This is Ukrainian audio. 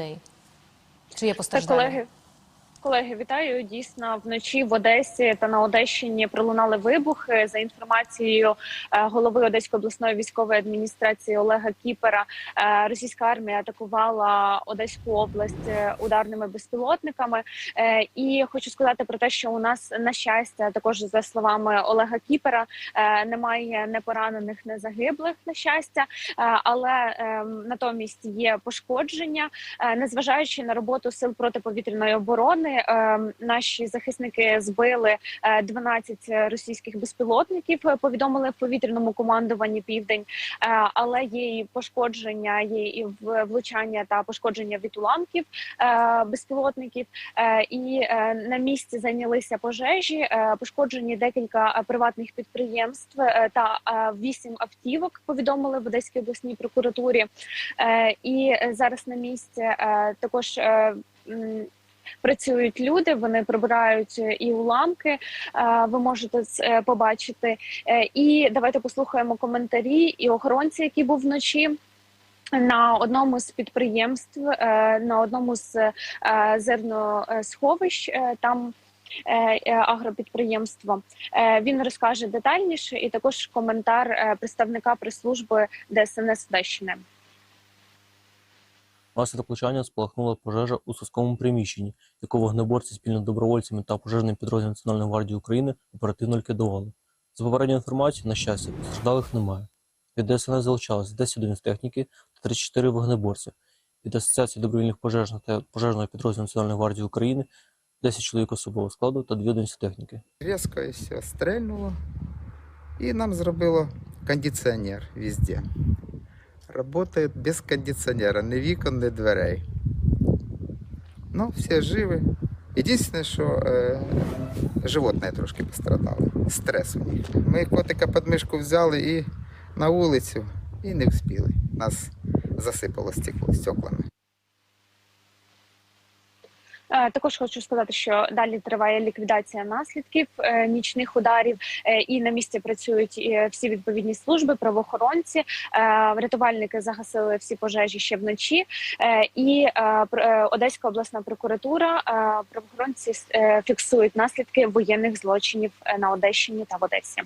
людей? Чи є постраждання? Так, колеги. Колеги, вітаю. Дійсно, вночі в Одесі та на Одещині пролунали вибухи. За інформацією е, голови Одеської обласної військової адміністрації Олега Кіпера, е, російська армія атакувала Одеську область е, ударними безпілотниками. І хочу сказати про те, що у нас на щастя, також за словами Олега Кіпера, немає не поранених, не загиблих на щастя, але е, натомість є пошкодження. Незважаючи на роботу сил протиповітряної оборони, е, наші захисники збили е, 12 російських безпілотників. е, Повідомили в повітряному командуванні Південь, Е, але є і пошкодження, є і влучання та пошкодження від уламків е, безпілотників. Е, І е, на місці зайнялися пожежі, е, пошкоджені декілька е, приватних підприємств е, та е, вісім автівок. Повідомили в Одеській обласній прокуратурі. Е, І е, зараз на місці е, також. Працюють люди, вони прибирають е, і уламки. е, Ви можете е, побачити. І давайте послухаємо коментарі і охоронці, який був вночі. На одному з підприємств, на одному з зерносховищ, там агропідприємство. Він розкаже детальніше, і також коментар представника прес-служби ДСНС Одещини. Внаслідок влучання спалахнула пожежа у сільському приміщенні, яку вогнеборці спільно з добровольцями та пожежним підрозділом Національної гвардії України оперативно ліквідували. За попередньою інформацією, на щастя, постраждалих немає. Від ДСНС залучалось 10 одиниць техніки та 34 вогнеборці. Від Асоціації добровільних пожежних та пожежного підрозділу Національної гвардії України 10 чоловік особового складу та 2 одиниці техніки. Все стрельнуло. І нам зробило кондиціонер везде. Работает без кондиционера, ні вікон, ні дверей. Ну, всі живі. Єдине, що е, животне трошки пострадало. Стрес у них. Ми котика під мишку взяли і на вулицю, і не вспіли. Нас засипало стекло, стеклами. Е, Також хочу сказати, що далі триває ліквідація наслідків е, нічних ударів, е, і на місці працюють всі відповідні служби, правоохоронці. Рятувальники загасили всі пожежі ще вночі. І Одеська обласна прокуратура правоохоронці фіксують наслідки воєнних злочинів на Одещині та в Одесі.